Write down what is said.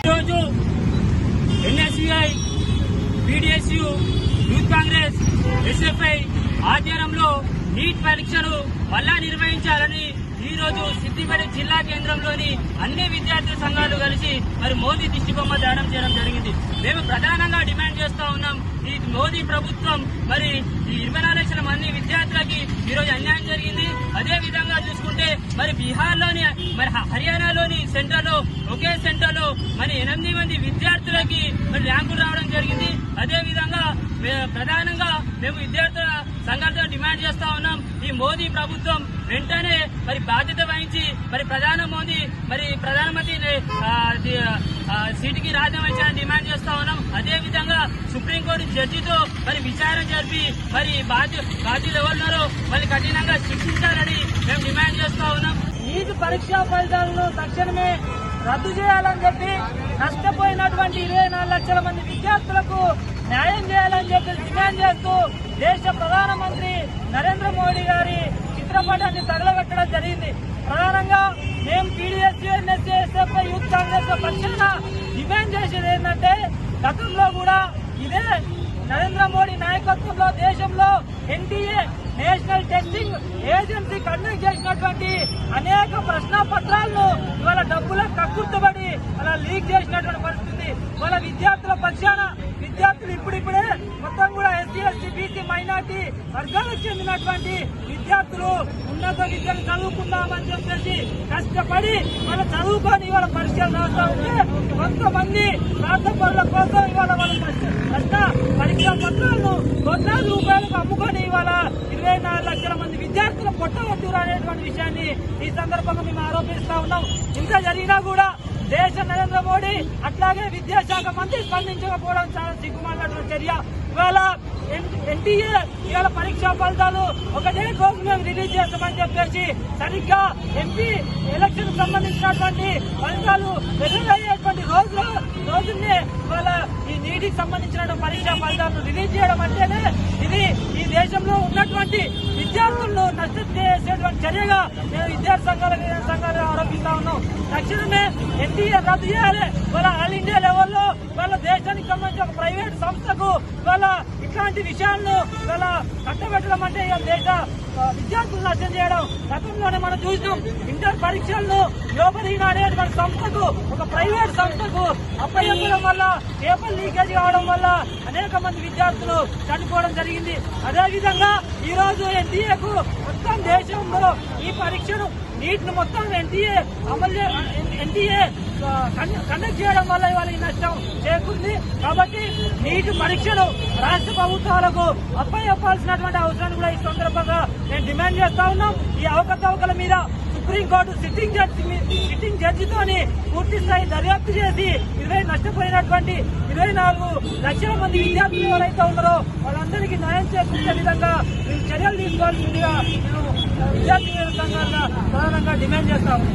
ఈరోజు NSUI BDSU youth Congress SFI ఆధ్వర్యంలో NEET పరీక్షను మళ్ళా నిర్వహించాలని ఈరోజు సిద్దిపేట జిల్లా కేంద్రంలోని అన్ని విద్యార్థి సంఘాలు కలిసి మరి మోదీ దిష్టిబొమ్మ దానం చేయడం జరిగింది. మేము ప్రధానంగా డిమాండ్ చేస్తా ఉన్నాం. ఈ మోదీ ప్రభుత్వం మరి ఈ ఇరవై నాలుగు లక్షల మంది విద్యార్థులకి ఈ రోజు అన్యాయం జరిగింది. అదే విధంగా చూసుకుంటే మరి బీహార్లోని మరి హర్యానాలోని సెంటర్లో ఒకే సెంటర్లో మరి ఎనిమిది మంది విద్యార్థులకి మరి ర్యాంకులు రావడం జరిగింది. అదే విధంగా మే- ప్రధానంగా మేము విద్యార్థుల సంఘటన డిమాండ్ చేస్తా ఉన్నాం. ఈ మోదీ ప్రభుత్వం వెంటనే మరి బాధ్యత వహించి మరి ప్రధాన మోదీ మరి ప్రధానమంత్రి సీటుకి రాజీనామా డిమాండ్ చేస్తా ఉన్నాం. అదే విధంగా సుప్రీంకోర్టు జడ్జితో మరి విచారణ జరిపి మరి బాధ్యత బాధ్యులు ఎవరున్నారో మరి కఠినంగా శిక్షించాలని మేము డిమాండ్ చేస్తా ఉన్నాం. నీటి పరీక్షా ఫలితాలను తక్షణమే రద్దు చేయాలని చెప్పి నష్టపోయినటువంటి ఇరవై నాలుగు లక్షల మంది విద్యార్థులకు న్యాయం చేయాలని చెప్పి డిమాండ్ చేస్తూ దేశ ప్రధానమంత్రి నరేంద్ర మోడీ గారి చిత్రపటాన్ని తగలబెట్టడం జరిగింది. ప్రధానంగా మేము PDS NSC SFI youth Congress పక్షాన డిమాండ్ చేసేది ఏంటంటే గతంలో కూడా ఇదే నరేంద్ర మోడీ నాయకత్వంలో దేశంలో NTA national testing agency conduct చేసినటువంటి అనేక ప్రశ్న పత్రాలను ఇవాళ డబ్బుల కక్కుర్తబడి అలా లీక్ చేసినటువంటి పరిస్థితి. వాళ్ళ విద్యార్థుల పక్షాన విద్యార్థులు ఇప్పుడిప్పుడే మొత్తం కూడా ఎస్సీ ఎస్టీ బీసీ మైనార్టీ వర్గాలకు చెందినటువంటి విద్యార్థులు ఉన్నత విద్యను చదువుకుందామని చెప్పేసి కష్టపడి మన చదువుకొని ఇవాళ పరీక్షలు రాస్తా ఉంటే కొంతమంది స్వార్థపరుల కోసం ఇవాళ వాళ్ళ ప్రశ్న పరీక్షా పత్రాలను కొన్నాళ్ళు ఇవాళ ఇరవై నాలుగు లక్షల మంది విద్యార్థులు పొట్టగొట్టురు అనేటువంటి విషయాన్ని ఈ సందర్భంగా మేము ఆరోపిస్తా ఉన్నాం. ఇంకా జరిగినా కూడా దేశ నరేంద్ర మోడీ అట్లాగే విద్యాశాఖ మంత్రి స్పందించకపోవడం చాలా సిగ్గుమాలిన చర్య. ఇవాళ ఎన్టీఏ ఇవాళ పరీక్షా ఫలితాలు ఒకటే రోజు మేము రిలీజ్ చేస్తామని చెప్పేసి సరిగ్గా ఎంపీ ఎలక్షన్ సంబంధించినటువంటి ఫలితాలు వెలువయ్యేటువంటి రోజు రోజునే ఇవాళ ఈ నీటికి సంబంధించిన పరీక్షా ఫలితాలను రిలీజ్ చేయడం అంటేనే ఇది ఈ దేశంలో ఉన్నటువంటి విద్యార్థులను నష్టం చేసేటువంటి చర్యగా మేము విద్యార్థి సంఘాల సంఘాలు ఆరోపిస్తా ఉన్నాం. తక్షణమే ఎన్టీఏ రద్దు చేయాలి. వాళ్ళ ఆల్ ఇండియా లెవెల్లో వాళ్ళ దేశానికి సంబంధించి ఒక ప్రైవేట్ సంస్థకు వాళ్ళ ఇట్లాంటి విషయాలను వాళ్ళ కట్టబెట్టడం అంటే ఇవాళ దేశ విద్యార్థులు నష్టం చేయడం గతంలోనే మనం చూసినాం. ఇంటర్ పరీక్షలను యోగరీన అనేటువంటి సంస్థకు ఒక ప్రైవేట్ సంస్థకు అప్పయ్యడం వల్ల పేపర్ లీకేజ్ కావడం వల్ల అనేక మంది విద్యార్థులు చనిపోవడం జరిగింది. అదేవిధంగా ఈ రోజు ఎన్టీఏకు మొత్తం దేశంలో ఈ పరీక్షను నీటిని మొత్తం ఎన్టీఏ అమలు ఎన్టీఏ కండక్ట్ చేయడం వల్ల ఇవాళ ఈ నష్టం చేకూరింది. కాబట్టి నీటి పరీక్షలు రాష్ట్ర ప్రభుత్వాలకు అప్పయ్యప్పాల్సినటువంటి అవసరాన్ని కూడా ఈ సందర్భంగా నేను డిమాండ్ చేస్తా ఉన్నాం. ఈ అవకతవకల మీద supreme court sitting judge sitting జడ్జితోని పూర్తి స్థాయి దర్యాప్తు చేసి ఇరవై నష్టపోయినటువంటి ఇరవై నాలుగు లక్షల మంది విద్యార్థులు ఎవరైతే ఉన్నారో వాళ్ళందరికీ న్యాయం చేకూర్చే విధంగా మేము చర్యలు తీసుకోవాల్సిందిగా మేము విద్యార్థి సంఘాలుగా ప్రధానంగా డిమాండ్ చేస్తాము